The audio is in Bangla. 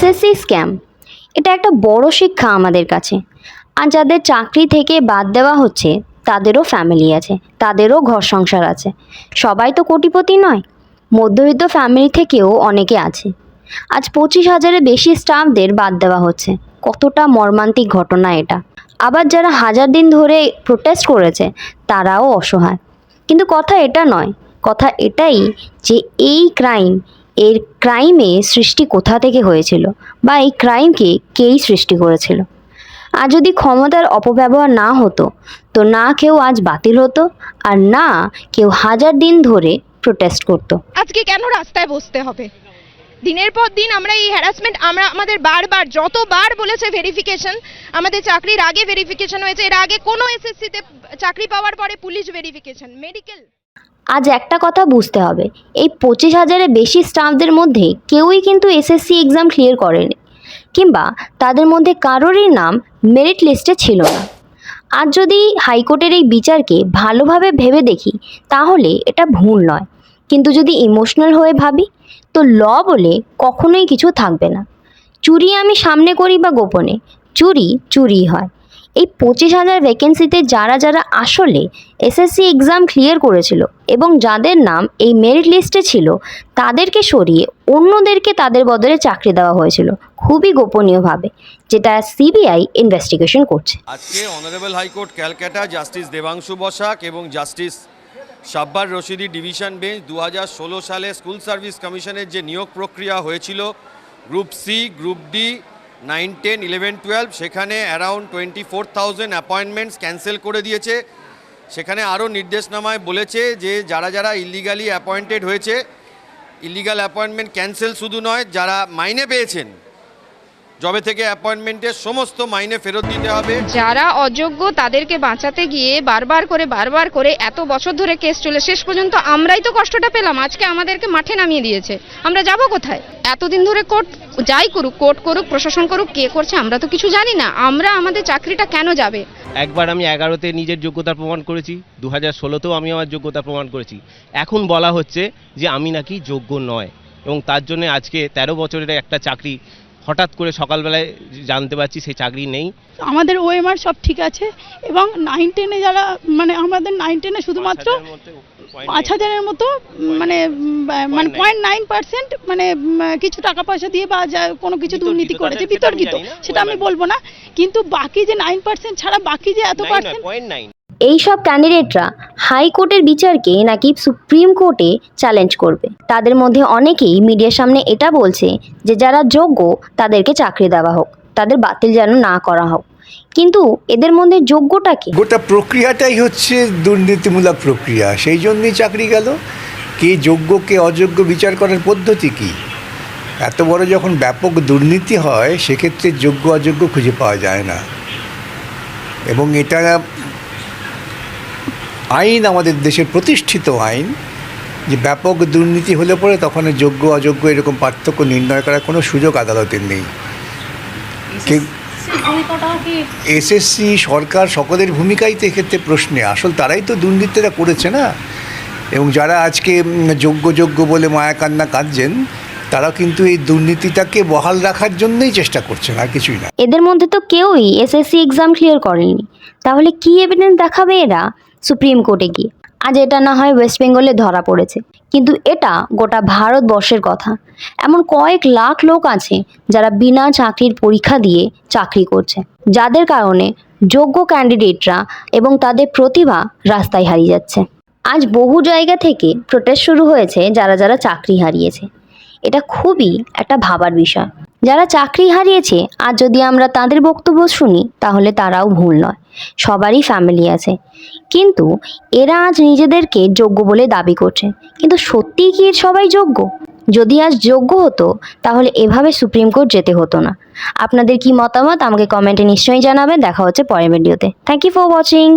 SSC scam. এটা একটা বড় শিক্ষা আমাদের কাছে। আর যাদের চাকরি থেকে বাদ দেওয়া হচ্ছে, তাদেরও ফ্যামিলি আছে, তাদেরও ঘর সংসার আছে। সবাই তো কোটিপতি নয়, মধ্যবিত্ত ফ্যামিলি থেকেও অনেকে আছে। আজ পঁচিশ হাজারের বেশি স্টাফদের বাদ দেওয়া হচ্ছে। কতটা মর্মান্তিক ঘটনা এটা। আবার যারা হাজার দিন ধরে প্রোটেস্ট করেছে, তারাও অসহায়। কিন্তু কথা এটা নয়, কথা এটাই যে এই ক্রাইম এর ক্রাইমে সৃষ্টি কোথা থেকে হয়েছিল? বা এই ক্রাইমকে কেই সৃষ্টি করেছিল? আর যদি ক্ষমতার অপব্যবহার না হতো, তো না কেউ আজ বাতিল হতো আর না কেউ হাজার দিন ধরে প্রোটেস্ট করতো। আজকে কেন রাস্তায় বসতে হবে? দিনের পর দিন আমরা এই হ্যারাসমেন্ট আমরা আমাদের বারবার, যতবার বলেছে ভেরিফিকেশন আমাদের চাকরির আগে ভেরিফিকেশন হয়েছে। এর আগে কোনো এসএসসিতে চাকরি পাওয়ার পরে পুলিশ ভেরিফিকেশন মেডিকেল আজ একটা কথা বুঝতে হবে। এই পঁচিশ হাজারের বেশি স্টাফদের মধ্যে কেউই কিন্তু এসএসসি এক্সাম ক্লিয়ার করেনি কিংবা তাদের মধ্যে কারোরই নাম মেরিট লিস্টে ছিল না। আর যদি হাইকোর্টের এই বিচারকে ভালোভাবে ভেবে দেখি, তাহলে এটা ভুল নয়। কিন্তু যদি ইমোশনাল হয়ে ভাবি, তো ল বলে কখনোই কিছু থাকবে না। চুরি আমি সামনে করি বা গোপনে, চুরি চুরি হয়। এই পঁচিশ হাজার ভ্যাকেন্সিতে যারা যারা আসলে এসএসসি এক্সাম ক্লিয়ার করেছিল এবং যাদের নাম এই মেরিট লিস্টে ছিল, তাদেরকে সরিয়ে অন্যদেরকে তাদের বদলে চাকরি দেওয়া হয়েছিল খুবই গোপনীয়ভাবে, যেটা সিবিআই ইনভেস্টিগেশন করছে। আজকে honourable high court Calcutta justice Debangshu Basak এবং justice Sabbar Rashidi division bench দু হাজার ষোলো সালে স্কুল সার্ভিস কমিশনের যে নিয়োগ প্রক্রিয়া হয়েছিল group C group D nine, ten, eleven, twelve, সেখানে around twenty four thousand appointments cancel করে দিয়েছে। সেখানে আরও নির্দেশনামায় বলেছে যে যারা যারা ইলিগালি অ্যাপয়েন্টেড হয়েছে, ইলিগাল অ্যাপয়েন্টমেন্ট ক্যান্সেল শুধু নয়, যারা মাইনে পেয়েছেন জবে থেকে অ্যাপয়েন্টমেন্টের সমস্ত মাইনে ফেরত দিতে হবে। যারা অযোগ্য তাদেরকে বাঁচাতে গিয়ে বারবার করে বারবার করে এত বছর ধরে কেস চলে শেষ পর্যন্ত আমরাই তো কষ্টটা পেলাম আজকে আমাদেরকে মাঠে নামিয়ে দিয়েছে। আমরা যাব কোথায়? এতদিন ধরে কোর্ট যাই করুক কোর্ট করুক প্রশাসন করুক কে করছে আমরা তো কিছু জানি না। আমরা আমাদের চাকরিটা কেন যাবে? একবার আমি এগারোতে নিজের যোগ্যতা প্রমাণ করেছি দু হাজার ষোলোতেও আমি আমার যোগ্যতা প্রমাণ করেছি। এখন বলা হচ্ছে যে আমি নাকি যোগ্য নয় এবং তার জন্য আজকে তেরো বছরের একটা চাকরি হঠাৎ করে সকালবেলায় জানতে পারছি সেই চাকরি নেই। আমাদের ওএমআর সব ঠিক আছে এবং নাইন টেনে যারা মানে আমাদের নাইন টেনে শুধুমাত্র পাঁচ হাজারের মতো মানে মানে পয়েন্ট নাইন পার্সেন্ট মানে কিছু টাকা পয়সা দিয়ে বা যা কোনো কিছু দুর্নীতি করেছে বিতর্কিত সেটা আমি বলব না। কিন্তু বাকি যে নাইন পার্সেন্ট ছাড়া বাকি যে এত পার্সেন্ট এই সব ক্যান্ডিডেটরা হাইকোর্টের বিচারকে নাকি সুপ্রিম কোর্টে চ্যালেঞ্জ করবে। তাদের মধ্যে অনেকেই মিডিয়ার সামনে এটা বলছে যে যারা যোগ্য তাদেরকে চাকরি দেওয়া হোক, তাদের বাতিল যেন না করা হোক। কিন্তু এদের মধ্যে যোগ্যটা কি? গোটা প্রক্রিয়াটাই হচ্ছে দুর্নীতিমূলক প্রক্রিয়া। সেই জন্যই চাকরি গেল। কে যোগ্য, কে অযোগ্য বিচার করার পদ্ধতি কি? এত বড় যখন ব্যাপক দুর্নীতি হয়, সেক্ষেত্রে যোগ্য, অযোগ্য খুঁজে পাওয়া যায় না। এবং এটা আইন আমাদের দেশের প্রতিষ্ঠিত আইন যে ব্যাপক দুর্নীতি হলে পরে তখন যোগ্য অযোগ্য এরকম পার্থক্য নির্ণয় করার কোনো সুযোগ আদালতের নেই। এসএসসি সরকার সকলের ভূমিকাই তো এক্ষেত্রে প্রশ্নে। আসল তারাই তো দুর্নীতিটা করেছে না? এবং যারা আজকে যোগ্য যোগ্য বলে মায়া কান্না কাঁদছেন তারা কিন্তু এই দুর্নীতিটাকে বহাল রাখার জন্যই চেষ্টা করছেন আর কিছুই না। এদের মধ্যে তো কেউই এসএসসি এক্সাম ক্লিয়ার করেনি। তাহলে কি এভিডেন্স দেখাবে এরা? সুপ্রিম কোর্টে গিয়ে। আজ এটা না হয় ওয়েস্ট বেঙ্গলে ধরা পড়েছে। কিন্তু এটা গোটা ভারতবর্ষের কথা। এমন কয়েক লাখ লোক আছে যারা বিনা চাকরির পরীক্ষা দিয়ে চাকরি করছে। যাদের কারণে যোগ্য ক্যান্ডিডেটরা এবং তাদের প্রতিভা রাস্তায় হারিয়ে যাচ্ছে। আজ বহু জায়গা থেকে প্রোটেস্ট শুরু হয়েছে যারা যারা চাকরি হারিয়েছে। এটা খুবই একটা ভাবার বিষয়। যারা চাকরি হারিয়েছে আর যদি আমরা তাদের বক্তব্য শুনি, তাহলে তারাও ভুল নয়। সবারই ফ্যামিলি আছে। কিন্তু এরা আজ নিজেদেরকে যোগ্য বলে দাবি করছে। কিন্তু সত্যিই কি সবাই যোগ্য? যদি আজ যোগ্য হতো, তাহলে এভাবে সুপ্রিম কোর্ট যেতে হতো না। আপনাদের কি মতামত আমাকে কমেন্টে নিশ্চয়ই জানাবেন। দেখা হচ্ছে পরের ভিডিওতে থ্যাংক ইউ ফর ওয়াচিং